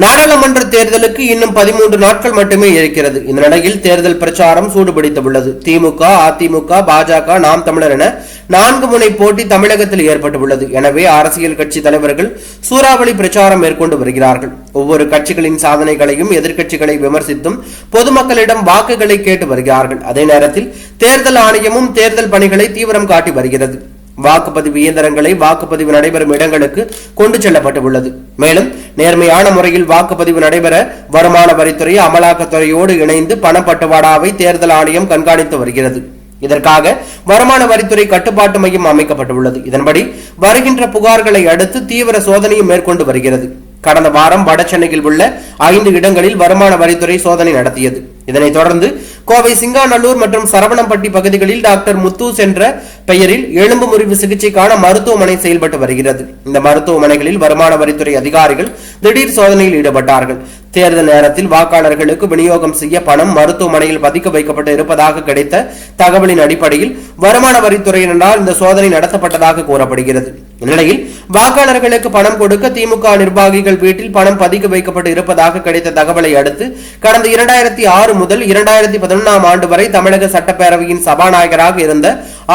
நாடாளுமன்ற தேர்தலுக்கு இன்னும் பதிமூன்று நாட்கள் மட்டுமே இருக்கிறது. இந்த நிலையில் தேர்தல் பிரச்சாரம் சூடுபிடித்துள்ளது. திமுக அதிமுக பாஜக நாம் தமிழர் என நான்கு முனை போட்டி தமிழகத்தில் ஏற்பட்டுள்ளது. எனவே அரசியல் கட்சி தலைவர்கள் சூறாவளி பிரச்சாரம் மேற்கொண்டு வருகிறார்கள். ஒவ்வொரு கட்சிகளின் சாதனைகளையும் எதிர்க்கட்சிகளை விமர்சித்தும் பொதுமக்களிடம் வாக்குகளை கேட்டு வருகிறார்கள். அதே நேரத்தில் தேர்தல் ஆணையமும் தேர்தல் பணிகளை தீவிரம் காட்டி வருகிறது. வாக்குப்பதிவு இயந்திரங்களை வாக்குப்பதிவு நடைபெறும் இடங்களுக்கு கொண்டு செல்லப்பட்டுள்ளது. மேலும் நேர்மையான முறையில் வாக்குப்பதிவு நடைபெற வருமான வரித்துறை அமலாக்கத்துறையோடு இணைந்து பணப்பட்டுவாடாவை தேர்தல் ஆணையம் கண்காணித்து வருகிறது. இதற்காக வருமான வரித்துறை கட்டுப்பாட்டு மையம் அமைக்கப்பட்டுள்ளது. இதன்படி வருகின்ற புகார்களை அடுத்து தீவிர சோதனையும் மேற்கொண்டு வருகிறது. கடந்த வாரம் வடசென்னையில் உள்ள ஐந்து இடங்களில் வருமான வரித்துறை சோதனை நடத்தியது. இதனைத் தொடர்ந்து கோவை சிங்காநல்லூர் மற்றும் சரவணம்பட்டி பகுதிகளில் டாக்டர் முத்து என்ற பெயரில் எலும்பு முறிவு சிகிச்சைக்கான மருத்துவமனை செயல்பட்டு வருகிறது. இந்த மருத்துவமனைகளில் வருமான வரித்துறை அதிகாரிகள் திடீர் சோதனையில் ஈடுபட்டார்கள். தேர்தல் நேரத்தில் வாக்காளர்களுக்கு விநியோகம் செய்ய பணம் மருத்துவமனையில் பதிக்க வைக்கப்பட்டு இருப்பதாக கிடைத்த தகவலின் அடிப்படையில் வருமான வரித்துறையினரால் இந்த சோதனை நடத்தப்பட்டதாக கூறப்படுகிறது. இந்நிலையில் வாக்காளர்களுக்கு பணம் கொடுக்க திமுக நிர்வாகிகள் வீட்டில் பணம் பதிக்க வைக்கப்பட்டு இருப்பதாக கிடைத்த தகவலை அடுத்து கடந்த இரண்டாயிரத்தி ஆறு முதல் இரண்டாயிரத்தி பதினொன்றாம் ஆண்டு வரை தமிழக சட்டப்பேரவையின் சபாநாயகராக இருந்த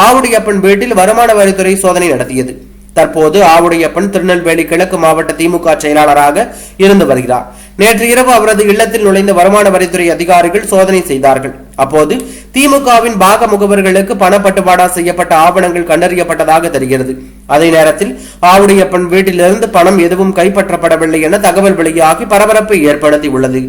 ஆவுடையப்பன் வீட்டில் வருமான வரித்துறை சோதனை நடத்தியது. தற்போது ஆவுடையப்பன் திருநெல்வேலி கிழக்கு மாவட்ட திமுக செயலாளராக இருந்து வருகிறார். நேற்று இரவு அவரது இல்லத்தில் நுழைந்த வருமான வரித்துறை அதிகாரிகள் சோதனை செய்தார்கள். அப்போது திமுகவின் பாக முகவர்களுக்கு பணப்பட்டுவாடா செய்யப்பட்ட ஆவணங்கள் கண்டறியப்பட்டதாக தெரிகிறது. அதே நேரத்தில் ஆவுடையப்பன் வீட்டிலிருந்து பணம் எதுவும் கைப்பற்றப்படவில்லை என தகவல் வெளியாகி பரபரப்பை ஏற்படுத்தியுள்ளது.